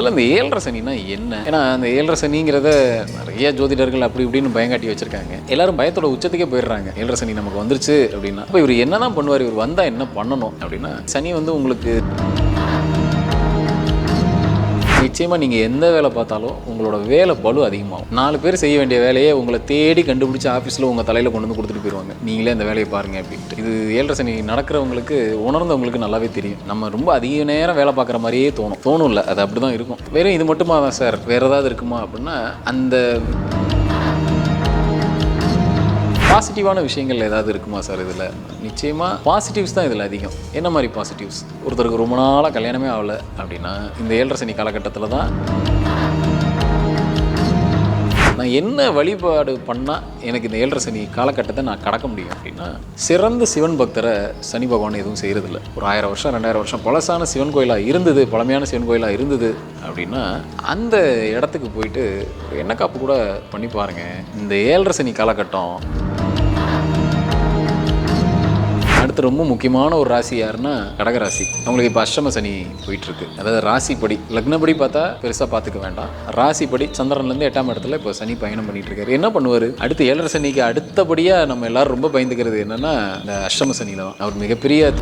முதல்ல இந்த ஏழரை சனினா என்ன? ஏன்னா அந்த ஏழரை சனிங்கிறத நிறைய ஜோதிடர்கள் அப்படி இப்படின்னு பயங்காட்டி வச்சிருக்காங்க. எல்லாரும் பயத்தோட உச்சத்துக்கே போயிடுறாங்க. ஏழரை சனி நமக்கு வந்துருச்சு அப்படின்னா. அப்போ இவர் என்னதான் பண்ணுவார்? இவர் வந்தால் என்ன பண்ணணும்? அப்படின்னா சனி வந்து உங்களுக்கு நிச்சயமாக நீங்கள் எந்த வேலை பார்த்தாலும் உங்களோட வேலை பலு அதிகமாகும். நாலு பேர் செய்ய வேண்டிய வேலையை உங்களை தேடி கண்டுபிடிச்சி ஆஃபீஸில் உங்கள் தலையில் கொண்டு வந்து கொடுத்துட்டு போயிடுவாங்க நீங்களே அந்த வேலையை பாருங்க அப்படின்ட்டு. இது ஏழரை சனி நடக்கிறவங்களுக்கு உணர்ந்தவங்களுக்கு நல்லாவே தெரியும். நம்ம ரொம்ப அதிக நேரம் வேலை பார்க்குற மாதிரியே தோணும். தோணும் இல்லை அது அப்படி தான் இருக்கும். வெறும் இது மட்டுமா தான் சார்? வேறு ஏதாவது இருக்குமா அப்படின்னா அந்த பாசிட்டிவான விஷயங்கள் ஏதாவது இருக்குமா சார் இதில்? நிச்சயமாக பாசிட்டிவ்ஸ் தான் இதில் அதிகம். என்ன மாதிரி பாசிட்டிவ்ஸ் ஒருத்தருக்கு ரொம்ப நாளாக கல்யாணமே ஆகலை அப்படின்னா இந்த ஏழரை சனி காலகட்டத்தில் தான் நான் என்ன வழிபாடு பண்ணால் எனக்கு இந்த ஏழரை சனி காலகட்டத்தை நான் கடக்க முடியும் அப்படின்னா சிறந்த சிவன் பக்தரை சனி பகவான் எதுவும் செய்கிறதில்ல ஒரு ஆயிரம் வருஷம் ரெண்டாயிரம் வருஷம் பழசான சிவன் கோயிலாக இருந்தது பழமையான சிவன் கோயிலாக இருந்தது அப்படின்னா அந்த இடத்துக்கு போயிட்டு ஒரு காப்பு கூட பண்ணி பாருங்கள் இந்த ஏழரை சனி காலகட்டம் அடுத்து ரொம்ப முக்கியமான ஒரு ராசி யாருன்னா கடகராசி. அவங்களுக்கு இப்போ அஷ்டம சனி போயிட்டு இருக்கு அதாவது ராசிப்படி லக்னப்படி பார்த்தா பெருசாக பார்த்துக்க வேண்டாம். ராசிப்படி சந்திரன்லேருந்து எட்டாம் இடத்துல இப்போ சனி பயணம் பண்ணிட்டு இருக்காரு என்ன பண்ணுவார்? அடுத்து ஏழரை சனிக்கு அடுத்தபடியாக நம்ம எல்லாரும் ரொம்ப பயந்துக்கிறது என்னன்னா இந்த அஷ்டம சனியில தான் அவர் மிகப்பெரிய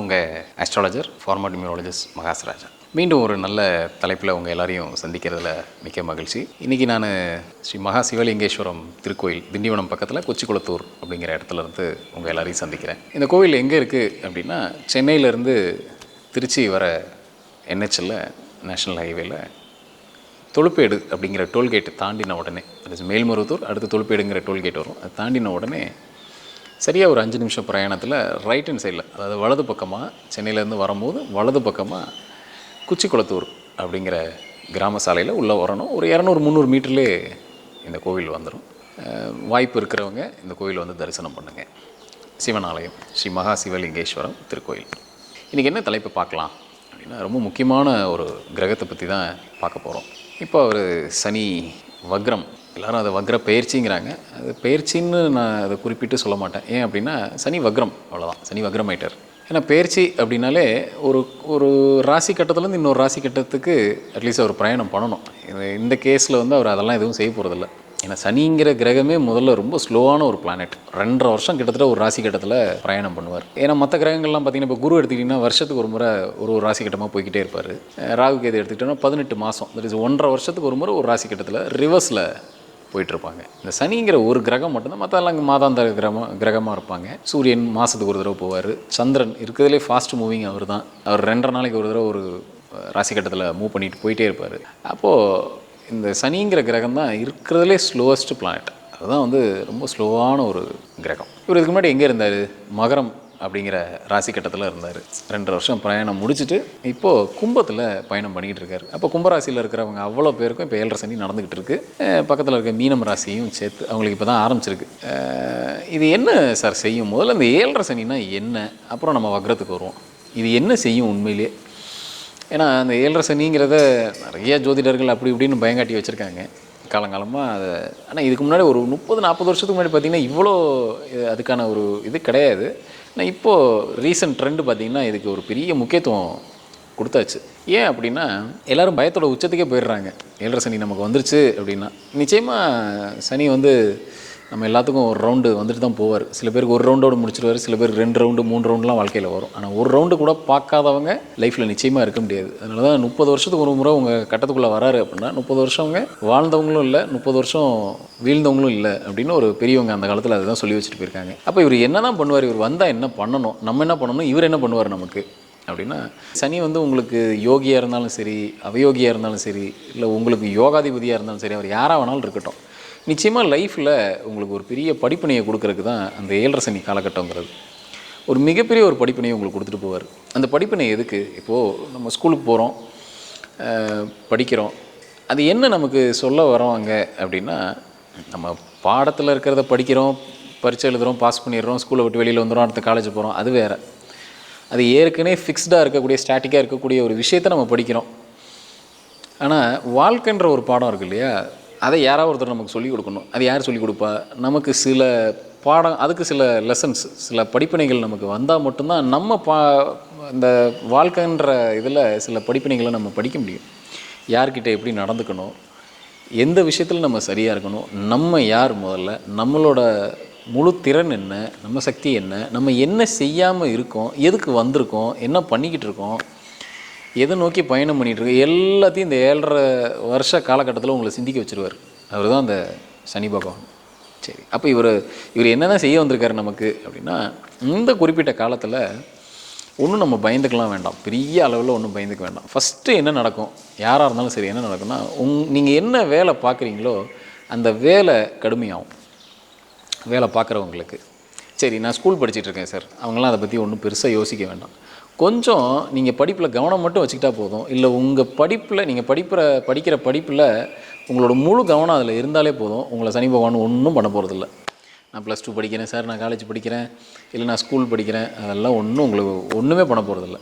உங்கள் அஸ்ட்ராலஜர் ஃபார்மட் நியூரோலஜிஸ்ட் மகாஸ்ராஜா மீண்டும் ஒரு நல்ல தலைப்பில் உங்கள் எல்லாரையும் சந்திக்கிறதுல மிக்க மகிழ்ச்சி. இன்றைக்கி நான் ஸ்ரீ மகா சிவலிங்கேஸ்வரம் திருக்கோயில் திண்டிவனம் பக்கத்தில் கொச்சிக்குளத்தூர் அப்படிங்கிற இடத்துல இருந்து உங்கள் எல்லாரையும் சந்திக்கிறேன். இந்த கோவில் எங்கே இருக்குது அப்படின்னா சென்னையிலேருந்து திருச்சி வர என்ஹெச்சில் நேஷ்னல் ஹைவேயில் தொழுப்பேடு அப்படிங்கிற டோல்கேட் தாண்டின உடனே அது மேல்மருவத்தூர் அடுத்து தொழுப்பேடுங்கிற டோல்கேட் வரும். அது தாண்டின உடனே சரியாக ஒரு அஞ்சு நிமிஷம் பிரயாணத்தில் ரைட் ஹேண்ட் சைடில் அதாவது வலது பக்கமாக சென்னையிலேருந்து வரும்போது வலது பக்கமாக குச்சிக்குளத்தூர் அப்படிங்கிற கிராம சாலையில் உள்ளே வரணும். ஒரு இரநூறு முந்நூறு மீட்டர்லேயே இந்த கோவில் வந்துடும் வாய்ப்பு இருக்கிறவங்க இந்த கோவில் வந்து தரிசனம் பண்ணுங்கள் சிவன் ஆலயம் ஸ்ரீ மகா சிவலிங்கேஸ்வரம் திருக்கோயில். இன்றைக்கி என்ன தலைப்பு பார்க்கலாம் அப்படின்னா ரொம்ப முக்கியமான ஒரு கிரகத்தை பற்றி தான் பார்க்க போகிறோம் இப்போ ஒரு சனி வக்ரம் எல்லாரும் அதை வக்ர பயிற்சிங்கிறாங்க. அது பயிற்சின்னு நான் அதை குறிப்பிட்டு சொல்ல மாட்டேன். ஏன் அப்படின்னா சனி வக்ரம் அவ்வளோதான் சனி வக்ரம் வக்ரமைட்டர் ஏன்னா பயிற்சி அப்படின்னாலே ஒரு ஒரு ராசி கட்டத்துலேருந்து இன்னொரு ராசி கட்டத்துக்கு அட்லீஸ்ட் அவர் பிரயாணம் பண்ணணும். இந்த கேஸில் வந்து அவர் அதெல்லாம் எதுவும் செய்ய போகிறதில்ல ஏன்னா சனிங்கிற கிரகமே முதல்ல ரொம்ப ஸ்லோவான ஒரு பிளானட் ரெண்டரை வருஷம் கிட்டத்தட்ட ஒரு ராசி கட்டத்தில் பிரயாணம் பண்ணுவார். ஏன்னா மற்ற கிரகங்கள்லாம் பார்த்தீங்கன்னா இப்போ குரு எடுத்துக்கிட்டிங்கன்னா வருஷத்துக்கு ஒரு முறை ஒரு ஒரு ராசி கட்டமாக போய்கிட்டே இருப்பார். ராகு கேது எடுத்துக்கிட்டோன்னா பதினெட்டு மாதம் தட் இஸ் ஒன்றரை வருஷத்துக்கு ஒரு முறை ஒரு ராசி கட்டத்தில் ரிவர்ஸில் போயிட்டுருப்பாங்க. இந்த சனிங்கிற ஒரு கிரகம் மட்டும்தான் மற்றெல்லாம் அங்கே மாதாந்தர கிரகம் கிரகமாக இருப்பாங்க. சூரியன் மாதத்துக்கு ஒரு தடவை போவார். சந்திரன் இருக்கிறதுலே ஃபாஸ்ட் மூவிங் அவர் தான் அவர் ரெண்டரை நாளைக்கு ஒரு தடவை ஒரு ராசி கட்டத்தில் மூவ் பண்ணிட்டு போயிட்டே இருப்பார். அப்போது இந்த சனிங்கிற கிரகம் தான் இருக்கிறதுலே ஸ்லோவஸ்ட் பிளானட் அதுதான் வந்து ரொம்ப ஸ்லோவான ஒரு கிரகம். இவர் இதுக்கு முன்னாடி எங்கே இருந்தார்? மகரம் அப்படிங்கிற ராசி கட்டத்தில் இருந்தார். ரெண்டு வருஷம் பிரயாணம் முடிச்சுட்டு இப்போது கும்பத்தில் பயணம் பண்ணிகிட்டு இருக்காரு. அப்போ கும்பராசியில் இருக்கிறவங்க அவ்வளோ பேருக்கும் இப்போ ஏழரை சனி நடந்துக்கிட்டு இருக்கு. பக்கத்தில் இருக்க மீனம் ராசியும் சேர்த்து அவங்களுக்கு இப்போ தான் ஆரம்பிச்சிருக்கு இது என்ன சார் செய்யும்? முதல்ல இந்த ஏழரை சனினா என்ன? அப்புறம் நம்ம வக்ரத்துக்கு வருவோம். இது என்ன செய்யும் உண்மையிலேயே ஏன்னா அந்த ஏழரை சனிங்கிறத நிறைய ஜோதிடர்கள் அப்படி இப்படின்னு பயங்காட்டி வச்சுருக்காங்க. காலங்காலமாக அது ஆனால் இதுக்கு முன்னாடி ஒரு முப்பது நாற்பது வருஷத்துக்கு முன்னாடி பார்த்தீங்கன்னா இவ்வளோ அதுக்கான ஒரு இது கிடையாது. ஆனால் இப்போது ரீசன்ட் ட்ரெண்டு பார்த்திங்கன்னா இதுக்கு ஒரு பெரிய முக்கியத்துவம் கொடுத்தாச்சு. ஏன் அப்படின்னா எல்லோரும் பயத்தோட உச்சத்துக்கே போயிடுறாங்க. ஏழரை சனி நமக்கு வந்துருச்சு அப்படின்னா. நிச்சயமாக சனி வந்து நம்ம எல்லாத்துக்கும் ஒரு ரவுண்டு வந்துட்டு தான் போவார். சில பேருக்கு ஒரு ரவுண்டோடு முடிச்சிருவார் சில பேர் ரெண்டு ரவுண்டு மூணு ரவுண்டுலாம் வாழ்க்கையில் வரும். ஆனால் ஒரு ரவுண்டு கூட பார்க்காதவங்க லைஃப்பில் நிச்சயமாக இருக்க முடியாது. அதனால தான் முப்பது வருஷத்துக்கு ஒரு முறை உங்கள் கட்டத்துக்குள்ளே வராரு அப்படின்னா முப்பது வருஷவங்க வாழ்ந்தவங்களும் இல்லை முப்பது வருஷம் வீழ்ந்தவங்களும் இல்லை அப்படின்னு ஒரு பெரியவங்க அந்த காலத்தில் அதுதான் சொல்லி வச்சுட்டு போயிருக்காங்க. அப்போ இவர் என்ன தான் பண்ணுவார்? இவர் வந்தால் என்ன பண்ணணும்? நம்ம என்ன பண்ணணும்? இவர் என்ன பண்ணுவார் நமக்கு? அப்படின்னா சனி வந்து உங்களுக்கு யோகியாக இருந்தாலும் சரி அவயோகியாக இருந்தாலும் சரி இல்லை உங்களுக்கு யோகாதிபதியாக இருந்தாலும் சரி அவர் யாராக வேணாலும் இருக்கட்டும். நிச்சயமாக லைஃப்பில் உங்களுக்கு ஒரு பெரிய படிப்பினையை கொடுக்கறதுக்கு தான் அந்த ஏழரை சனி காலகட்டங்கிறது. ஒரு மிகப்பெரிய ஒரு படிப்பினையை உங்களுக்கு கொடுத்துட்டு போவார். அந்த படிப்பினை எதுக்கு? இப்போது நம்ம ஸ்கூலுக்கு போகிறோம் படிக்கிறோம். அது என்ன நமக்கு சொல்ல வரோம் அங்கே அப்படின்னா நம்ம பாடத்தில் இருக்கிறத படிக்கிறோம் பரீட்சை எழுதுகிறோம் பாஸ் பண்ணிடுறோம் ஸ்கூலை விட்டு வெளியில் வந்துடும் அடுத்த காலேஜ் போகிறோம் அது வேறு. அது ஏற்கனவே ஃபிக்ஸ்டாக இருக்கக்கூடிய ஸ்டாட்டிக்காக இருக்கக்கூடிய ஒரு விஷயத்தை நம்ம படிக்கிறோம். ஆனால் வாழ்க்கைன்ற ஒரு பாடம் இருக்கு இல்லையா? அதை யாராவது ஒருத்தர் நமக்கு சொல்லிக் கொடுக்கணும். அது யார் சொல்லிக் கொடுப்பா? நமக்கு சில பாடம் அதுக்கு சில லெசன்ஸ் சில படிப்பினைகள் நமக்கு வந்தால் மட்டும்தான் நம்ம பா இந்த வாழ்க்கைன்ற இதில் சில படிப்பினைகளை நம்ம படிக்க முடியும். யார்கிட்ட எப்படி நடந்துக்கணும்? எந்த விஷயத்தில் நம்ம சரியாக இருக்கணும்? நம்ம யார் முதல்ல? நம்மளோட முழு திறன் என்ன? நம்ம சக்தி என்ன? நம்ம என்ன செய்யாமல் இருக்கோம்? எதுக்கு வந்திருக்கோம்? என்ன பண்ணிக்கிட்டு இருக்கோம்? எதை நோக்கி பயணம் பண்ணிகிட்ருக்கு எல்லாத்தையும் இந்த ஏழரை வருஷ காலகட்டத்தில் உங்களை சிந்திக்க வச்சுருவார். அவர் தான் அந்த சனி பகவான். சரி அப்போ இவர் இவர் என்னென்ன செய்ய வந்திருக்காரு நமக்கு அப்படின்னா இந்த குறிப்பிட்ட காலத்தில் ஒன்றும் நம்ம பயந்துக்கலாம் வேண்டாம். பெரிய அளவில் ஒன்றும் பயந்துக்க வேண்டாம். ஃபஸ்ட்டு என்ன நடக்கும்? யாராக இருந்தாலும் சரி என்ன நடக்கும்னா உங் நீங்கள் என்ன வேலை பார்க்குறீங்களோ அந்த வேலை கடுமையாகும். வேலை பார்க்குறவங்களுக்கு சரி நான் ஸ்கூல் படிச்சிட்டு இருக்கேன் சார் அவங்களாம் அதை பற்றி ஒன்றும் பெருசாக யோசிக்க வேண்டாம். கொஞ்சம் நீங்கள் படிப்பில் கவனம் மட்டும் வச்சுக்கிட்டா போதும். இல்லை உங்கள் படிப்பில் நீங்கள் படிப்பிற படிக்கிற படிப்பில் உங்களோட முழு கவனம் அதில் இருந்தாலே போதும். உங்களை சனி பகவான் ஒன்றும் பண்ண போகிறதில்ல நான் ப்ளஸ் டூ படிக்கிறேன் சார் நான் காலேஜ் படிக்கிறேன். இல்லை நான் ஸ்கூல் படிக்கிறேன். அதெல்லாம் ஒன்றும் உங்களுக்கு ஒன்றுமே பண்ண போகிறதில்ல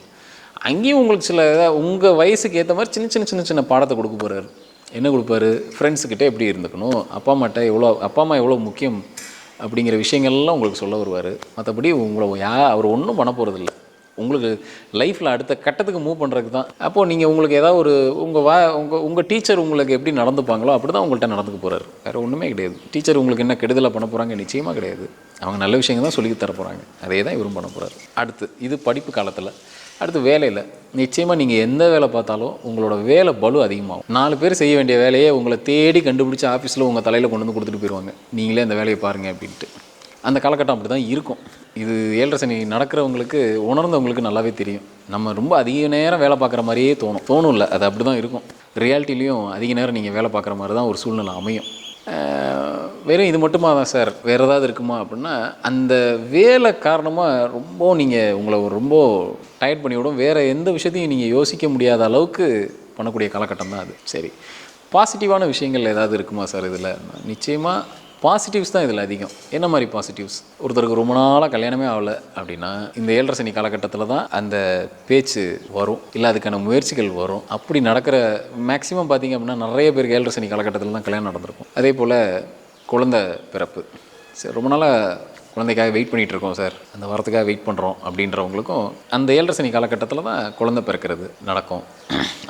அங்கேயும் உங்களுக்கு சில உங்கள் வயசுக்கு ஏற்ற மாதிரி சின்ன சின்ன சின்ன சின்ன பாடத்தை கொடுக்க போகிறாரு என்ன கொடுப்பாரு? ஃப்ரெண்ட்ஸுக்கிட்ட எப்படி இருந்துக்கணும்? அப்பா அம்மாட்ட எவ்வளோ அப்பா அம்மா எவ்வளோ முக்கியம்? அப்படிங்கிற விஷயங்கள்லாம் உங்களுக்கு சொல்ல வருவார். மற்றபடி உங்களை யா அவர் ஒன்றும் பண்ண போகிறதில்ல உங்களுக்கு லைஃப்பில் அடுத்த கட்டத்துக்கு மூவ் பண்ணுறதுக்கு தான். அப்போது நீங்கள் உங்களுக்கு ஏதாவது ஒரு உங்கள் வா உங்கள் உங்கள் டீச்சர் உங்களுக்கு எப்படி நடந்துப்பாங்களோ அப்படி தான் உங்கள்கிட்ட நடந்துக்க போகிறாரு வேறு ஒன்றுமே கிடையாது. டீச்சர் உங்களுக்கு என்ன கெடுதலாக பண்ண போகிறாங்க நிச்சயமாக கிடையாது. அவங்க நல்ல விஷயங்கள் தான் சொல்லி தர போகிறாங்க அதே தான் இவரும் பண்ண போகிறாரு அடுத்து இது படிப்பு காலத்தில். அடுத்து வேலையில். நிச்சயமாக நீங்கள் எந்த வேலை பார்த்தாலும் உங்களோட வேலை பலு அதிகமாகும். நாலு பேர் செய்ய வேண்டிய வேலையை உங்களை தேடி கண்டுபிடிச்சி ஆஃபீஸில் உங்கள் தலையில் கொண்டு வந்து கொடுத்துட்டு போயிடுவாங்க நீங்களே அந்த வேலையை பாருங்கள் அப்படின்ட்டு. அந்த காலகட்டம் அப்படி தான் இருக்கும். இது ஏழரை சனி நடக்கிறவங்களுக்கு உணர்ந்தவங்களுக்கு நல்லாவே தெரியும். நம்ம ரொம்ப அதிக நேரம் வேலை பார்க்குற மாதிரியே தோணும். தோணும் இல்லை அது அப்படி தான் இருக்கும். ரியாலிட்டிலையும் அதிக நேரம் நீங்கள் வேலை பார்க்குற மாதிரி தான் ஒரு சூழ்நிலை அமையும். வெறும் இது மட்டுமா தான் சார்? வேறு ஏதாவது இருக்குமா அப்படின்னா அந்த வேலை காரணமாக ரொம்ப நீங்கள் உங்களை ஒரு ரொம்ப டயர்ட் பண்ணிவிடும் வேறு எந்த விஷயத்தையும் நீங்கள் யோசிக்க முடியாத அளவுக்கு பண்ணக்கூடிய காலகட்டம் தான் அது. சரி. பாசிட்டிவான விஷயங்கள் ஏதாவது இருக்குமா சார் இதில்? நிச்சயமாக பாசிட்டிவ்ஸ் தான் இதில் அதிகம். என்ன மாதிரி பாசிட்டிவ்ஸ் ஒருத்தருக்கு ரொம்ப நாளாக கல்யாணமே ஆகலை அப்படின்னா இந்த ஏழரை சனி காலகட்டத்தில் தான் அந்த பேச்சு வரும். இல்லை அதுக்கான முயற்சிகள் வரும். அப்படி நடக்கிற மேக்ஸிமம் பார்த்தீங்க அப்படின்னா நிறைய பேருக்கு ஏழரை சனி காலகட்டத்தில் தான் கல்யாணம் நடந்திருக்கும். அதே போல் குழந்தை பிறப்பு. சரி ரொம்ப நாளாக குழந்தைக்காக வெயிட் பண்ணிகிட்டு இருக்கோம் சார். அந்த வரத்துக்காக வெயிட் பண்ணுறோம் அப்படின்றவங்களுக்கும் அந்த ஏழரை சனி காலகட்டத்தில் தான் குழந்தை பிறக்கிறது நடக்கும்.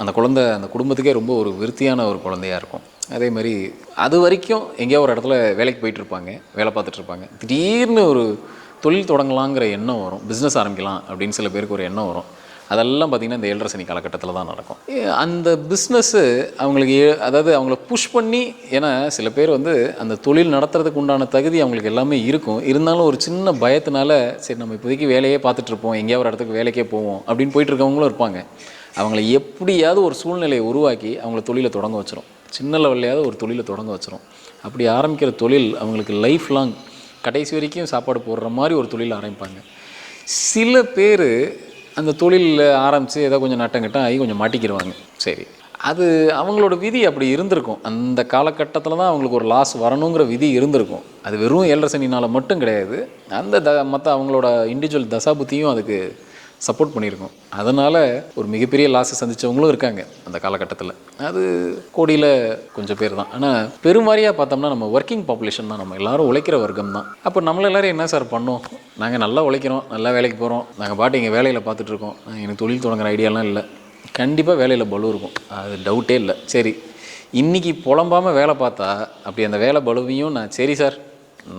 அந்த குழந்தை அந்த குடும்பத்துக்கே ரொம்ப ஒரு விருத்தியான ஒரு குழந்தையாக இருக்கும். அதே மாதிரி அது வரைக்கும் எங்கேயோ ஒரு இடத்துல வேலைக்கு போயிட்டு இருப்பாங்க வேலை பார்த்துட்ருப்பாங்க திடீர்னு ஒரு தொழில் தொடங்கலாங்கிற எண்ணம் வரும். பிஸ்னஸ் ஆரம்பிக்கலாம் அப்படின்னு சில பேருக்கு ஒரு எண்ணம் வரும். அதெல்லாம் பார்த்திங்கன்னா இந்த ஏழரை சனி காலகட்டத்தில் தான் நடக்கும். அந்த பிஸ்னஸ்ஸு அவங்களுக்கு ஏ- அதாவது அவங்கள புஷ் பண்ணி ஏன்னா சில பேர் வந்து அந்த தொழில் நடத்துறதுக்கு உண்டான தகுதி அவங்களுக்கு எல்லாமே இருக்கும். இருந்தாலும் ஒரு சின்ன பயத்தினால சரி நம்ம இப்போதைக்கு வேலையே பார்த்துட்ருப்போம் எங்கேயா எங்கேயாவது ஒரு இடத்துக்கு வேலைக்கே போவோம் அப்படின்னு போயிட்டு இருக்கவங்களும் இருப்பாங்க. அவங்கள எப்படியாவது ஒரு சூழ்நிலையை உருவாக்கி அவங்கள தொழிலை தொடங்க வச்சிடும் சின்ன லெவல்லையாவது ஒரு தொழிலை தொடங்க வச்சிரும். அப்படி ஆரம்பிக்கிற தொழில் அவங்களுக்கு லைஃப் லாங் கடைசி வரைக்கும் சாப்பாடு போடுற மாதிரி ஒரு தொழில் ஆரம்பிப்பாங்க. சில பேர் அந்த தொழிலில் ஆரம்பித்து ஏதோ கொஞ்சம் நட்டங்கட்டம் ஆகி கொஞ்சம் மாட்டிக்கிடுவாங்க சரி. அது அவங்களோட விதி அப்படி இருந்திருக்கும். அந்த காலகட்டத்தில் தான் அவங்களுக்கு ஒரு லாஸ் வரணுங்கிற விதி இருந்திருக்கும். அது வெறும் ஏழரை சனினால் மட்டும் கிடையாது. அந்த த மற்ற அவங்களோட இண்டிவிஜுவல் தசாபுத்தியும் அதுக்கு சப்போர்ட் பண்ணியிருக்கோம். அதனால் ஒரு மிகப்பெரிய லாஸை சந்தித்தவங்களும் இருக்காங்க அந்த காலகட்டத்தில். அது கோடியில் கொஞ்சம் பேர் தான். ஆனால் பெருமாரியாக பார்த்தோம்னா நம்ம ஒர்க்கிங் பாப்புலேஷன் தான். நம்ம எல்லாரும் உழைக்கிற வர்க்கம் தான். அப்போ நம்மள எல்லோரும் என்ன சார் பண்ணோம்? நாங்கள் நல்லா உழைக்கிறோம் நல்லா வேலைக்கு போகிறோம் நாங்கள் பாட்டு எங்கள் வேலையில் பார்த்துட்ருக்கோம் எனக்கு தொழில் தொடங்குற ஐடியாலாம் இல்லை. கண்டிப்பாக வேலையில் பலு இருக்கும். அது டவுட்டே இல்லை. சரி இன்றைக்கி புலம்பாமல் வேலை பார்த்தா அப்படி அந்த வேலை பலுவையும் நான் சரி சார்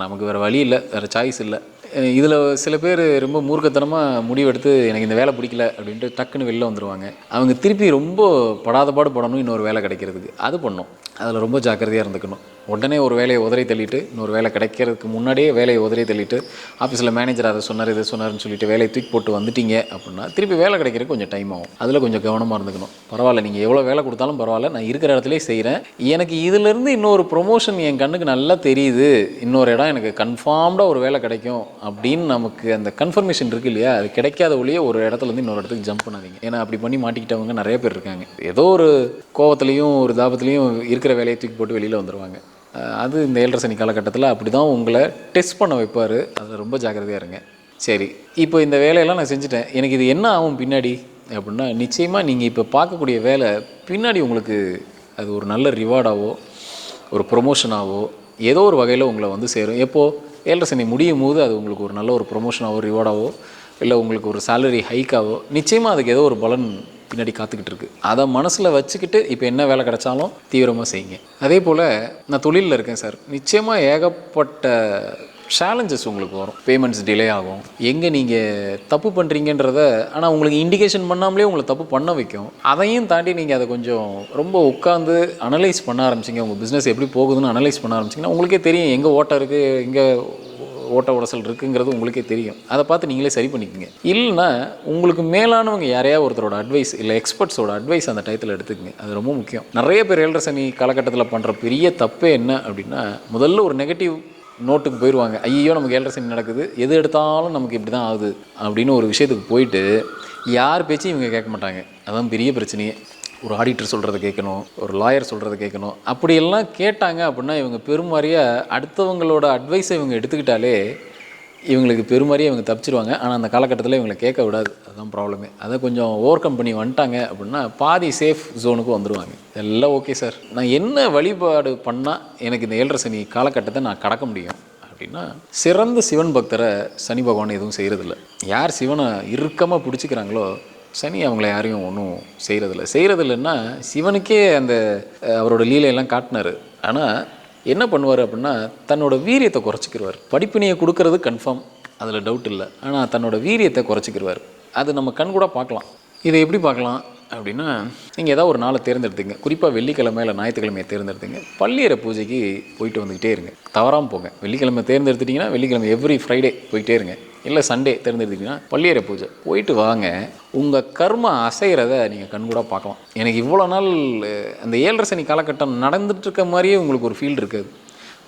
நமக்கு வேறு வழி இல்லை வேறு சாய்ஸ் இல்லை. இதில் சில பேர் ரொம்ப மூர்க்கத்தனமாக முடிவெடுத்து எனக்கு இந்த வேலை பிடிக்கல அப்படின்ட்டு டக்குன்னு வெளில வந்துடுவாங்க அவங்க திருப்பி ரொம்ப படாத பாடு படணும் இன்னொரு வேலை கிடைக்கிறதுக்கு. அது பண்ணும். அதில் ரொம்ப ஜாக்கிரதையாக இருந்துக்கணும். உடனே ஒரு வேலையை உதறி தள்ளிட்டு இன்னொரு வேலை கிடைக்கிறதுக்கு முன்னாடியே வேலையை உதறி தள்ளிட்டு ஆஃபீஸில் மேனேஜர் அதை சொன்னார் இதை சொன்னார்னு சொல்லிட்டு வேலையை தூக்கி போட்டு வந்துட்டீங்க அப்படின்னா திருப்பி வேலை கிடைக்கிறதுக்கு கொஞ்சம் டைம் ஆகும். அதில் கொஞ்சம் கவனமாக இருந்துக்கணும். பரவாயில்ல நீங்கள் எவ்வளோ வேலை கொடுத்தாலும் பரவாயில்ல நான் இருக்கிற இடத்துலயே செய்கிறேன் எனக்கு இதிலேருந்து இன்னொரு ப்ரொமோஷன் என் கண்ணுக்கு நல்லா தெரியுது. இன்னொரு இடம் எனக்கு கன்ஃபார்ம்டாக ஒரு வேலை கிடைக்கும் அப்படின்னு நமக்கு அந்த கன்ஃபர்மேஷன் இருக்கு இல்லையா? அது கிடைக்காத ஒழிய ஒரு இடத்துல இருந்து இன்னொரு இடத்துக்கு ஜம்ப் பண்ணாதீங்க. ஏன்னா அப்படி பண்ணி மாட்டிக்கிட்டவங்க நிறைய பேர் இருக்காங்க. ஏதோ ஒரு கோவத்துலேயும் ஒரு தாபத்துலேயும் இருக்கிற வேலையை தூக்கி போட்டு வெளியில் வந்துடுவாங்க அது இந்த ஏழரை சனி காலகட்டத்தில் அப்படி தான் உங்களை டெஸ்ட் பண்ண வைப்பார். அதில் ரொம்ப ஜாக்கிரதையாக இருங்க. சரி இப்போ இந்த வேலையெல்லாம் நான் செஞ்சுட்டேன். எனக்கு இது என்ன ஆகும் பின்னாடி? அப்படின்னா நிச்சயமாக நீங்கள் இப்போ பார்க்கக்கூடிய வேலை பின்னாடி உங்களுக்கு அது ஒரு நல்ல ரிவார்டாவோ ஒரு ப்ரொமோஷனாவோ ஏதோ ஒரு வகையில் உங்களை வந்து சேரும். எப்போது ஏழரை சனி முடியும் போது அது உங்களுக்கு ஒரு நல்ல ஒரு ப்ரொமோஷனாவோ ரிவார்டாவோ இல்லை உங்களுக்கு ஒரு சேலரி ஹைக்காவோ நிச்சயமாக அதுக்கு ஏதோ ஒரு பலன் பின்னாடி காத்துக்கிட்டு இருக்கு. அதை மனசில் வச்சுக்கிட்டு இப்போ என்ன வேலை கிடைச்சாலும் தீவிரமாக செய்யுங்க. அதே போல் நான் தொழிலில் இருக்கேன் சார். நிச்சயமாக ஏகப்பட்ட சேலஞ்சஸ் உங்களுக்கு வரும். பேமெண்ட்ஸ் டிலே ஆகும். எங்கே நீங்கள் தப்பு பண்ணுறீங்கன்றத ஆனால் உங்களுக்கு இண்டிகேஷன் பண்ணாமலே உங்களை தப்பு பண்ண வைக்கும். அதையும் தாண்டி நீங்கள் அதை கொஞ்சம் ரொம்ப உட்காந்து அனலைஸ் பண்ண ஆரம்பிச்சிங்க. உங்கள் பிஸ்னஸ் எப்படி போகுதுன்னு அனலைஸ் பண்ண ஆரம்பிச்சிங்கன்னா உங்களுக்கே தெரியும் எங்கே ஓட்டம் இருக்குது எங்கே ஓட்ட உடசல் இருக்குங்கிறது உங்களுக்கே தெரியும். அதை பார்த்து நீங்களே சரி பண்ணிக்கோங்க. இல்லைன்னா உங்களுக்கு மேலானவங்க யாரையா ஒருத்தரோட அட்வைஸ் இல்லை எக்ஸ்பர்ட்ஸோட அட்வைஸ் அந்த டயத்தில் எடுத்துக்கங்க. அது ரொம்ப முக்கியம். நிறைய பேர் ஏழரை சனி காலகட்டத்தில் பண்ணுற பெரிய தப்பே என்ன அப்படின்னா முதல்ல ஒரு நெகட்டிவ் நோட்டுக்கு போயிடுவாங்க ஐயோ நமக்கு ஏழரை சனி நடக்குது. எது எடுத்தாலும் நமக்கு இப்படி தான் ஆகுது அப்படின்னு ஒரு விஷயத்துக்கு போயிட்டு யார் பேச்சு இவங்க கேட்க மாட்டாங்க. அதான் பெரிய பிரச்சனையே. ஒரு ஆடிட்டர் சொல்கிறத கேட்கணும் ஒரு லாயர் சொல்கிறத கேட்கணும். அப்படியெல்லாம் கேட்டாங்க அப்படின்னா இவங்க பெருமாரியாக அடுத்தவங்களோட அட்வைஸை இவங்க எடுத்துக்கிட்டாலே இவங்களுக்கு பெருமாரியாக இவங்க தப்பிச்சிருவாங்க. ஆனால் அந்த காலகட்டத்தில் இவங்களை கேட்க விடாது. அதுதான் ப்ராப்ளமே அதை கொஞ்சம் ஓவர் கம் பண்ணி வந்துட்டாங்க அப்படின்னா பாதி சேஃப் ஜோனுக்கு வந்துடுவாங்க எல்லாம் ஓகே சார் நான் என்ன வழிபாடு பண்ணால் எனக்கு இந்த ஏழரை சனி காலகட்டத்தை நான் கடக்க முடியும்? அப்படின்னா சிறந்த சிவன் பக்தரை சனி பகவான் எதுவும் செய்கிறதில்ல யார் சிவனை இறுக்கமாக பிடிச்சிக்கிறாங்களோ சனி அவங்கள யாரையும் ஒன்றும் செய்கிறதில்ல செய்கிறதில்லன்னா சிவனுக்கே அந்த அவரோட லீலையெல்லாம் காட்டினார். ஆனால் என்ன பண்ணுவார் அப்படின்னா தன்னோட வீரியத்தை குறைச்சிக்கிடுவார் படிப்பினையை கொடுக்கறது கன்ஃபார்ம் அதில் டவுட் இல்லை. ஆனால் தன்னோட வீரியத்தை குறைச்சிக்கிடுவார் அது நம்ம கண் கூட பார்க்கலாம். இதை எப்படி பார்க்கலாம் அப்படின்னா நீங்கள் ஏதாவது ஒரு நாளை தேர்ந்தெடுத்துங்க. குறிப்பாக வெள்ளிக்கிழமை இல்லை ஞாயிற்றுக்கிழமையை தேர்ந்தெடுத்துங்க. பள்ளியறை பூஜைக்கு போயிட்டு வந்துக்கிட்டே இருங்க. தவறாமல் போங்க. வெள்ளிக்கிழமை தேர்ந்தெடுத்துட்டிங்கன்னா வெள்ளிக்கிழமை எவ்ரி ஃப்ரைடே போயிட்டே இருங்க. இல்லை சண்டே தெரிஞ்சிருந்தீங்கன்னா பள்ளியறை பூஜை. போயிட்டு வாங்க. உங்கள் கர்ம அசைகிறத நீங்கள் கண்கூட பார்க்கலாம். எனக்கு இவ்வளோ நாள் அந்த ஏழரை சனி காலகட்டம் நடந்துட்டுருக்க மாதிரியே உங்களுக்கு ஒரு ஃபீல் இருக்காது.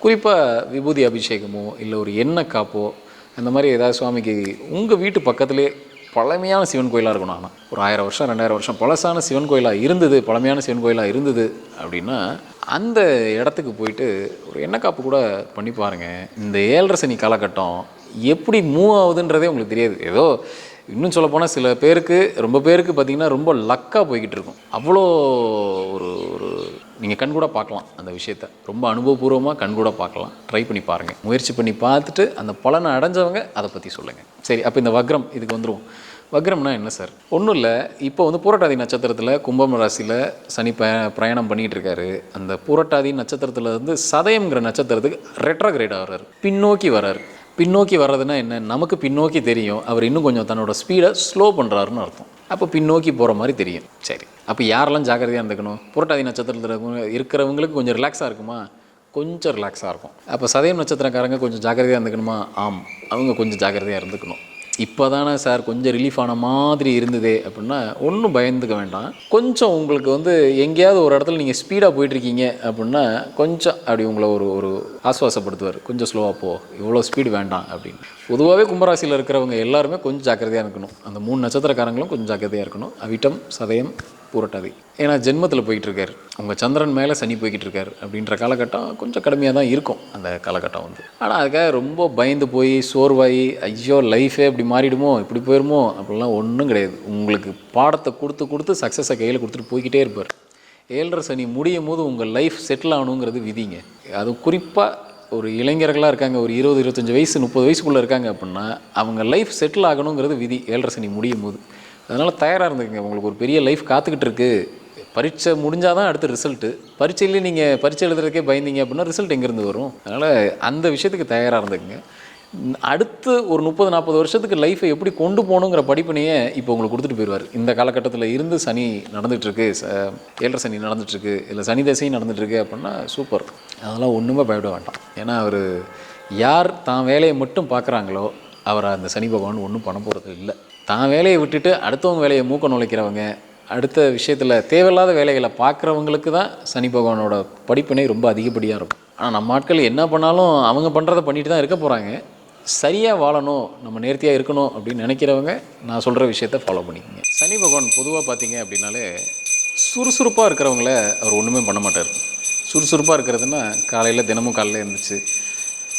குறிப்பாக விபூதி அபிஷேகமோ இல்லை ஒரு எண்ணெய் காப்போ அந்த மாதிரி ஏதாவது சுவாமிக்கு உங்கள் வீட்டு பக்கத்துலேயே பழமையான சிவன் கோயிலாக இருக்கணும். ஆனால் ஒரு ஆயிரம் வருஷம் ரெண்டாயிரம் வருஷம் பழசான சிவன் கோயிலாக இருந்தது பழமையான சிவன் கோயிலாக இருந்தது அப்படின்னா அந்த இடத்துக்கு போயிட்டு ஒரு எண்ணெய் காப்பு கூட பண்ணி பாருங்கள் இந்த ஏழரை சனி காலகட்டம் எப்படி மூவ் ஆகுதுன்றதே உங்களுக்கு தெரியாது. ஏதோ இன்னும் சொல்லப்போனால் சில பேருக்கு ரொம்ப பேருக்கு பார்த்திங்கன்னா ரொம்ப லக்காக போய்கிட்டு இருக்கும். அவ்வளோ ஒரு ஒரு நீங்கள் கண்கூட பார்க்கலாம் அந்த விஷயத்த. ரொம்ப அனுபவபூர்வமாக கண்கூட பார்க்கலாம். ட்ரை பண்ணி பாருங்கள் முயற்சி பண்ணி பார்த்துட்டு அந்த பலனை அடைஞ்சவங்க அதை பற்றி சொல்லுங்கள் சரி அப்போ இந்த வக்ரம் இதுக்கு வந்துடுவோம் வக்ரம்னா என்ன சார்? ஒன்றும் இல்லை. இப்போ வந்து பூரட்டாதி நட்சத்திரத்தில் கும்பம் ராசியில் சனி ப பிரயாணம் பண்ணிகிட்டு இருக்காரு. அந்த பூரட்டாதி நட்சத்திரத்தில் இருந்து சதயம்ங்கிற நட்சத்திரத்துக்கு ரெட்ரோகிரேட் ஆகிறாரு. பின்னோக்கி வர்றாரு. பின்னோக்கி வர்றதுன்னா என்ன? நமக்கு பின்னோக்கி தெரியும். அவர் இன்னும் கொஞ்சம் தன்னோட ஸ்பீடை ஸ்லோ பண்ணுறாருன்னு அர்த்தம். அப்போ பின்னோக்கி போகிற மாதிரி தெரியும். சரி. அப்போ யாரெல்லாம் ஜாக்கிரதையாக இருந்துக்கணும்? புரட்டாதி நட்சத்திரத்தில் இருக்கிறவங்களுக்கு கொஞ்சம் ரிலாக்ஸாக இருக்குமா? கொஞ்சம் ரிலாக்ஸாக இருக்கும். அப்போ சதயம் நட்சத்திரக்காரங்க கொஞ்சம் ஜாக்கிரதையாக இருந்துக்கணுமா? ஆம். அவங்க கொஞ்சம் ஜாக்கிரதையாக இருந்துக்கணும். இப்போ தானே சார் கொஞ்சம் ரிலீஃப் ஆன மாதிரி இருந்ததே அப்படின்னா ஒன்றும் பயந்துக்க வேண்டாம். கொஞ்சம் உங்களுக்கு வந்து எங்கேயாவது ஒரு இடத்துல நீங்கள் ஸ்பீடாக போயிட்டுருக்கீங்க அப்படின்னா கொஞ்சம் அப்படி உங்களை ஒரு ஒரு ஆஸ்வாசப்படுத்துவார். கொஞ்சம் ஸ்லோவாக போ. இவ்வளோ ஸ்பீடு வேண்டாம் அப்படின்னு. பொதுவாகவே கும்பராசியில் இருக்கிறவங்க எல்லாருமே கொஞ்சம் ஜாக்கிரதையாக இருக்கணும். அந்த மூணு நட்சத்திரக்காரங்களும் கொஞ்சம் ஜாக்கிரதையாக இருக்கணும். அவிட்டம் சதயம் பூரட்டாதி. ஏன்னா ஜென்மத்தில் போயிட்டுருக்காரு. உங்கள் சந்திரன் மேலே சனி போய்கிட்டு இருக்காரு அப்படின்ற காலகட்டம் கொஞ்சம் கடுமையாக தான் இருக்கும் அந்த காலகட்டம் வந்து. ஆனால் அதுக்காக ரொம்ப பயந்து போய் சோர்வாகி ஐயோ லைஃபே இப்படி மாறிடுமோ இப்படி போயிடுமோ அப்படிலாம் ஒன்றும் கிடையாது. உங்களுக்கு பாடத்தை கொடுத்து கொடுத்து சக்ஸஸை கையில் கொடுத்துட்டு போய்கிட்டே இருப்பார். ஏழரை சனி முடியும் போது உங்கள் லைஃப் செட்டில் ஆகணுங்கிறது விதிங்க. அது குறிப்பாக ஒரு இளைஞர்களாக இருக்காங்க ஒரு இருபது இருபத்தஞ்சி வயசு முப்பது வயசுக்குள்ளே இருக்காங்க அப்படின்னா அவங்க லைஃப் செட்டில் ஆகணுங்கிறது விதி ஏழரை சனி முடியும் போது. அதனால் தயாராக இருந்துக்குங்க. உங்களுக்கு ஒரு பெரிய லைஃப் காத்துக்கிட்டு இருக்குது பரீட்சை முடிஞ்சால் தான் அடுத்த ரிசல்ட்டு பரீட்சையிலேயே நீங்கள் பரீட்சை எழுதுறதுக்கே பயந்தீங்க அப்படின்னா ரிசல்ட் எங்கேருந்து வரும்? அதனால் அந்த விஷயத்துக்கு தயாராக இருந்துக்குங்க. அடுத்து ஒரு முப்பது நாற்பது வருஷத்துக்கு லைஃப்பை எப்படி கொண்டு போகணுங்கிற படிப்பினையே இப்போ உங்களுக்கு கொடுத்துட்டு போயிடுவார். இந்த காலகட்டத்தில் இருந்து சனி நடந்துகிட்ருக்கு ஏழரை சனி நடந்துகிட்ருக்கு இல்லை சனி தசையும் நடந்துகிட்ருக்கு அப்படின்னா சூப்பர் அதெல்லாம் ஒன்றுமே பயப்பட வேண்டாம். ஏன்னா அவர் யார் தான் வேலையை மட்டும் பார்க்குறாங்களோ அவரை அந்த சனி பகவான் ஒன்றும் பண்ண போகிறது இல்லை. தான் வேலையை விட்டுட்டு அடுத்தவங்க வேலையை மூக்க நுழைக்கிறவங்க அடுத்த விஷயத்தில் தேவையில்லாத வேலைகளை பார்க்குறவங்களுக்கு தான் சனி பகவானோட படிப்பினை ரொம்ப அதிகப்படியாக இருக்கும். ஆனால் நம்ம ஆட்கள் என்ன பண்ணாலும் அவங்க பண்ணுறதை பண்ணிட்டு தான் இருக்க போகிறாங்க சரியாக வாழணும் நம்ம நேர்த்தியாக இருக்கணும் அப்படின்னு நினைக்கிறவங்க நான் சொல்கிற விஷயத்த ஃபாலோ பண்ணிக்கோங்க. சனி பகவான் பொதுவாக பார்த்தீங்க அப்படின்னாலே சுறுசுறுப்பாக இருக்கிறவங்கள அவர் ஒன்றுமே பண்ண மாட்டார். சுறுசுறுப்பாக இருக்கிறதுனா காலையில் தினமும் காலையில் இருந்துச்சு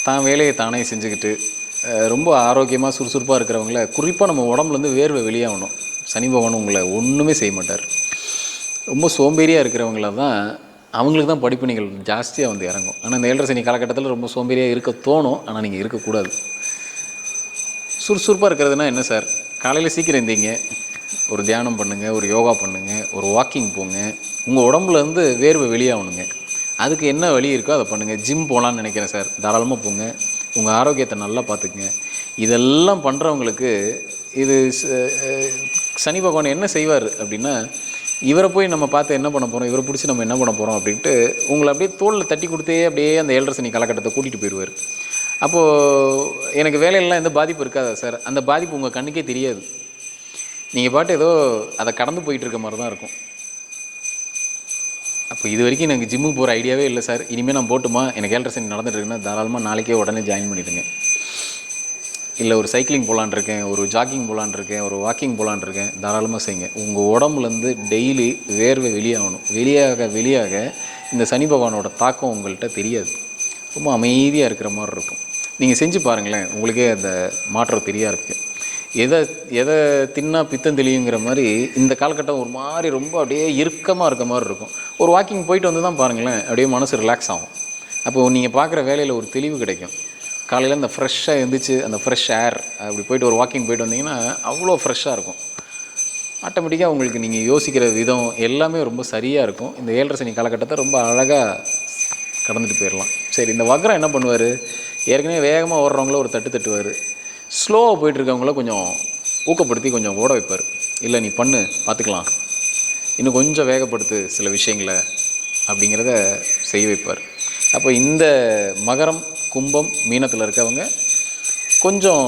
தான் வேலையை தானே செஞ்சுக்கிட்டு ரொம்ப ஆரோக்கியமாக சுறுசுறுப்பாக இருக்கிறவங்கள குறிப்பாக நம்ம உடம்புலேருந்து வேர்வை வெளியாகணும். சனி பகவான் உங்களை ஒன்றுமே செய்ய மாட்டார். ரொம்ப சோம்பேறியாக இருக்கிறவங்கள தான் அவங்களுக்கு தான் படிப்பினைகள் ஜாஸ்தியாக வந்து இறங்கும். ஆனால் இந்த ஏழரை சனி காலகட்டத்தில் ரொம்ப சோம்பேறியாக இருக்க தோணும் ஆனால் நீங்கள் இருக்கக்கூடாது. சுறுசுறுப்பாக இருக்கிறதுனா என்ன சார்? காலையில் சீக்கிரம் இருந்தீங்க ஒரு தியானம் பண்ணுங்கள் ஒரு யோகா பண்ணுங்கள் ஒரு வாக்கிங் போங்க. உங்கள் உடம்புலேருந்து வேர்வை வெளியாகணுங்க. அதுக்கு என்ன வழி இருக்கோ அதை பண்ணுங்கள் ஜிம் போகலான்னு நினைக்கிறேன் சார். தாராளமாக போங்க. உங்கள் ஆரோக்கியத்தை நல்லா பார்த்துக்குங்க. இதெல்லாம் பண்ணுறவங்களுக்கு இது சனி பகவான் என்ன செய்வார் அப்படின்னா இவரை போய் நம்ம பார்த்து என்ன பண்ண போகிறோம் இவரை பிடிச்சி நம்ம என்ன பண்ண போகிறோம் அப்படின்ட்டு உங்களை அப்படியே தோளில் தட்டி கொடுத்தே அப்படியே அந்த ஏழரை சனி காலகட்டத்தை கூட்டிகிட்டு போயிடுவார். அப்போது எனக்கு வேலையெல்லாம் எந்த பாதிப்பு இருக்காதா சார்? அந்த பாதிப்பு உங்கள் கண்ணுக்கே தெரியாது. நீங்கள் பாட்டு ஏதோ அதை கடந்து போயிட்டு இருக்க மாதிரி தான் இருக்கும். அப்போ இது வரைக்கும் எனக்கு ஜிம்முக்கு போகிற ஐடியாவே இல்லை சார் இனிமேல் நான் போட்டுமா? எனக்கு ஏழரை நடந்துட்டு இருக்குன்னா தாராளமாக நாளைக்கே உடனே ஜாயின் பண்ணிடுங்க. இல்லை ஒரு சைக்கிளிங் போகலான் இருக்கேன் ஒரு ஜாக்கிங் போகலான் இருக்கேன் ஒரு வாக்கிங் போகலான் இருக்கேன் தாராளமாக செய்யுங்க. உங்கள் உடம்புலேருந்து டெய்லி வேர்வை வெளியாகணும். வெளியாக வெளியாக இந்த சனி பகவானோட தாக்கம் உங்கள்கிட்ட தெரியாது. ரொம்ப அமைதியாக இருக்கிற மாதிரி இருக்கும். நீங்கள் செஞ்சு பாருங்களேன் உங்களுக்கே அந்த மாற்றம் தெரியா இருக்குது எதை எதை தின்னா பித்தம் தெளியுங்கிற மாதிரி இந்த காலகட்டம் ஒரு மாதிரி ரொம்ப அப்படியே இறுக்கமாக இருக்க மாதிரி இருக்கும். ஒரு வாக்கிங் போயிட்டு வந்து தான் பாருங்களேன் அப்படியே மனசு ரிலாக்ஸ் ஆகும். அப்போது நீங்கள் பார்க்குற வேலையில் ஒரு தெளிவு கிடைக்கும். காலையில் அந்த ஃப்ரெஷ்ஷாக எழுந்திரிச்சு அந்த ஃப்ரெஷ் ஏர் அப்படி போயிட்டு ஒரு வாக்கிங் போயிட்டு வந்தீங்கன்னா அவ்வளோ ஃப்ரெஷ்ஷாக இருக்கும். ஆட்டோமேட்டிக்காக உங்களுக்கு நீங்கள் யோசிக்கிற விதம் எல்லாமே ரொம்ப சரியாக இருக்கும். இந்த ஏழரை சனி காலகட்டத்தை ரொம்ப அழகாக கடந்துட்டு போயிடலாம். சரி இந்த வக்ரம் என்ன பண்ணுவார்? ஏற்கனவே வேகமாக ஓடுறவங்கள ஒரு தட்டு தட்டுவார். ஸ்லோவாக போயிட்டுருக்கவங்கள கொஞ்சம் ஊக்கப்படுத்தி கொஞ்சம் ஓட வைப்பார். இல்லை நீ பண்ணு பார்த்துக்கலாம் இன்னும் கொஞ்சம் வேகப்படுத்து சில விஷயங்களை அப்படிங்கிறத செய்ய வைப்பார். அப்போ இந்த மகரம் கும்பம் மீனத்தில் இருக்கவங்க கொஞ்சம்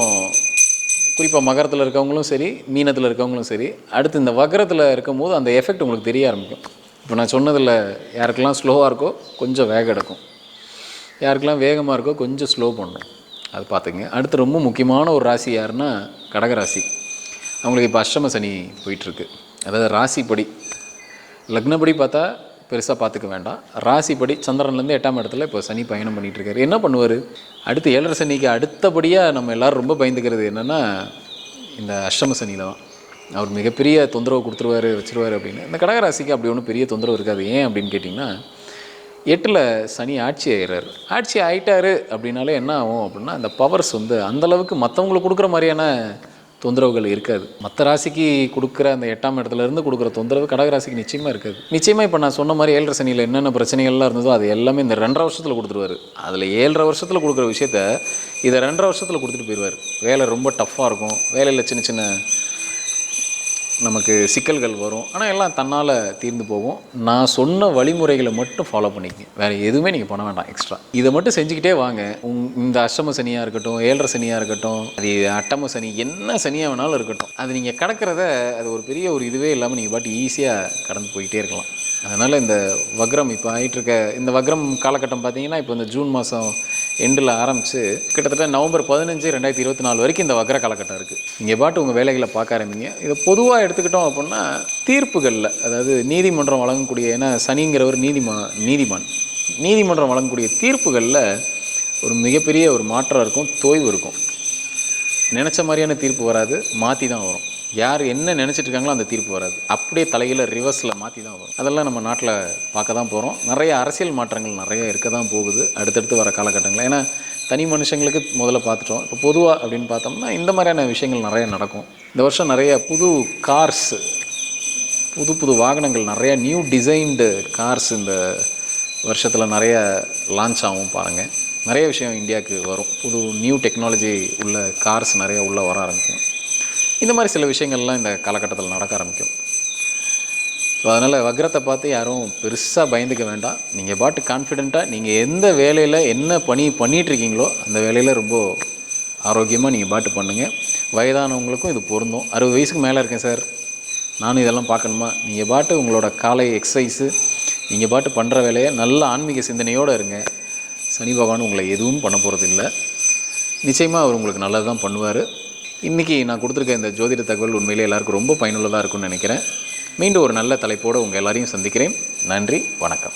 குறிப்பாக மகரத்தில் இருக்கவங்களும் சரி மீனத்தில் இருக்கவங்களும் சரி அடுத்து இந்த வகரத்தில் இருக்கும் போது அந்த எஃபெக்ட் உங்களுக்கு தெரிய ஆரம்பிக்கும். இப்போ நான் சொன்னதில் யாருக்கெல்லாம் ஸ்லோவாக இருக்கோ கொஞ்சம் வேகம் எடுக்கும். யாருக்கெல்லாம் வேகமாக இருக்கோ கொஞ்சம் ஸ்லோ பண்ணும். அது பார்த்துங்க அடுத்து ரொம்ப முக்கியமான ஒரு ராசி யாருன்னா கடகராசி. அவங்களுக்கு இப்போ அஷ்டம சனி போயிட்டுருக்கு. அதாவது ராசிப்படி லக்னப்படி பார்த்தா பெருசாக பார்த்துக்க வேண்டாம். ராசிப்படி சந்திரன்லேருந்து எட்டாம் இடத்துல இப்போ சனி பயணம் பண்ணிகிட்டு இருக்காரு என்ன பண்ணுவார்? அடுத்து ஏழரை சனிக்கு அடுத்தபடியாக நம்ம எல்லாரும் ரொம்ப பயந்துக்கிறது என்னென்னா இந்த அஷ்டம சனியில் தான். அவர் மிகப்பெரிய தொந்தரவு கொடுத்துருவாரு வச்சிருவாரு அப்படின்னு. இந்த கடகராசிக்கு அப்படி ஒன்றும் பெரிய தொந்தரவு இருக்காது. ஏன் அப்படின்னு கேட்டிங்கன்னா எட்டில் சனி ஆட்சி ஆகிறார் ஆட்சி ஆகிட்டாரு அப்படின்னாலே என்ன ஆகும் அப்படின்னா அந்த பவர்ஸ் வந்து அந்தளவுக்கு மற்றவங்களுக்கு கொடுக்குற மாதிரியான தொந்தரவுகள் இருக்காது. மற்ற ராசிக்கு கொடுக்குற அந்த எட்டாம் இடத்துலேருந்து கொடுக்குற தொந்தரவு கடகராசிக்கு நிச்சயமாக இருக்காது. நிச்சயமாக இப்போ நான் சொன்ன மாதிரி ஏழரை சனியில் என்னென்ன பிரச்சனைகள்லாம் இருந்ததோ அது எல்லாமே இந்த ரெண்டரை வருஷத்தில் கொடுத்துருவாரு. அதில் ஏழரை வருஷத்தில் கொடுக்குற விஷயத்த இதை ரெண்டரை வருஷத்தில் கொடுத்துட்டு போயிடுவார் வேலை ரொம்ப டஃப்பாக இருக்கும். வேலையில் சின்ன சின்ன நமக்கு சிக்கல்கள் வரும். ஆனால் எல்லாம் தன்னால் தீர்ந்து போகும். நான் சொன்ன வழிமுறைகளை மட்டும் ஃபாலோ பண்ணிக்கங்க. வேறு எதுவுமே நீங்கள் பண்ண வேண்டாம் எக்ஸ்ட்ரா இதை மட்டும் செஞ்சுக்கிட்டே வாங்க. உங் இந்த அஷ்டம சனியாக இருக்கட்டும் ஏழரை சனியாக இருக்கட்டும் அது அட்டம சனி என்ன சனியாக வேணாலும் இருக்கட்டும். அது நீங்கள் கடக்கிறத அது ஒரு பெரிய ஒரு இதுவே இல்லாமல் நீங்கள் பாட்டு ஈஸியாக கடந்து போயிட்டே இருக்கலாம். அதனால் இந்த வக்ரம் இப்போ ஆயிட்டு இருக்க இந்த வக்ரம் காலகட்டம் பார்த்தீங்கன்னா இப்போ இந்த ஜூன் மாதம் எண்டில் ஆரம்பித்து கிட்டத்தட்ட நவம்பர் பதினஞ்சு ரெண்டாயிரத்தி இருபத்தி நாலு வரைக்கும் இந்த வக்ர காலகட்டம் இருக்குது இங்கே பாட்டு உங்கள் வேலைகளை பார்க்க ஆரம்பிங்க. இதை பொதுவாக எடுத்துக்கிட்டோம் அப்படின்னா தீர்ப்புகளில் அதாவது நீதிமன்றம் வழங்கக்கூடிய ஏன்னா சனிங்கிறவர் நீதிமா நீதிமான். நீதிமன்றம் வழங்கக்கூடிய தீர்ப்புகளில் ஒரு மிகப்பெரிய ஒரு மாற்றம் இருக்கும் தோய்வு இருக்கும். நினச்ச மாதிரியான தீர்ப்பு வராது மாற்றி தான் வரும். யார் என்ன நினச்சிட்டு இருக்காங்களோ அந்த தீர்ப்பு வராது. அப்படியே தலையில் ரிவர்ஸில் மாற்றி தான் வரும். அதெல்லாம் நம்ம நாட்டில் பார்க்க தான் போகிறோம் நிறைய அரசியல் மாற்றங்கள் நிறைய இருக்க தான் போகுது. அடுத்தடுத்து வர காலகட்டங்களில். ஏன்னா தனி மனுஷங்களுக்கு முதல்ல பார்த்துட்டோம். இப்போ பொதுவாக அப்படின்னு பார்த்தோம்னா இந்த மாதிரியான விஷயங்கள் நிறைய நடக்கும். இந்த வருஷம் நிறைய புது கார்ஸ் புது புது வாகனங்கள் நிறைய நியூ டிசைன்டு கார்ஸ் இந்த வருஷத்தில் நிறைய லான்ச் ஆகும் பாருங்கள் நிறைய விஷயம் இந்தியாவுக்கு வரும். புது நியூ டெக்னாலஜி உள்ள கார்ஸ் நிறைய உள்ளே வர ஆரம்பிக்கும். இந்த மாதிரி சில விஷயங்கள்லாம் இந்த காலகட்டத்தில் நடக்க ஆரம்பிக்கும். ஸோ அதனால் வக்ரத்தை பார்த்து யாரும் பெருசாக பயந்துக்க வேண்டாம். நீங்கள் பாட்டு கான்ஃபிடெண்ட்டாக நீங்கள் எந்த வேலையில் என்ன பணி பண்ணிகிட்ருக்கீங்களோ அந்த வேலையில் ரொம்ப ஆரோக்கியமாக நீங்கள் பாட்டு பண்ணுங்கள் வயதானவங்களுக்கும் இது பொருந்தும். அறுபது வயசுக்கு மேலே இருக்கேன் சார். நானும் இதெல்லாம் பார்க்கணுமா? நீங்கள் பாட்டு உங்களோட காலை எக்ஸசைஸு நீங்கள் பாட்டு பண்ணுற வேலையை நல்ல ஆன்மீக சிந்தனையோடு இருங்க. சனி பகவான் உங்களை எதுவும் பண்ண போகிறது இல்லை நிச்சயமாக அவர் உங்களுக்கு நல்லது தான் பண்ணுவார். இன்றைக்கி நான் கொடுத்துருக்க இந்த ஜோதிட தகவல் உண்மையிலே எல்லாருக்கும் ரொம்ப பயனுள்ளதாக இருக்கும்னு நினைக்கிறேன். மீண்டும் ஒரு நல்ல தலைப்போடு உங்கள் எல்லாரையும் சந்திக்கிறேன். நன்றி வணக்கம்.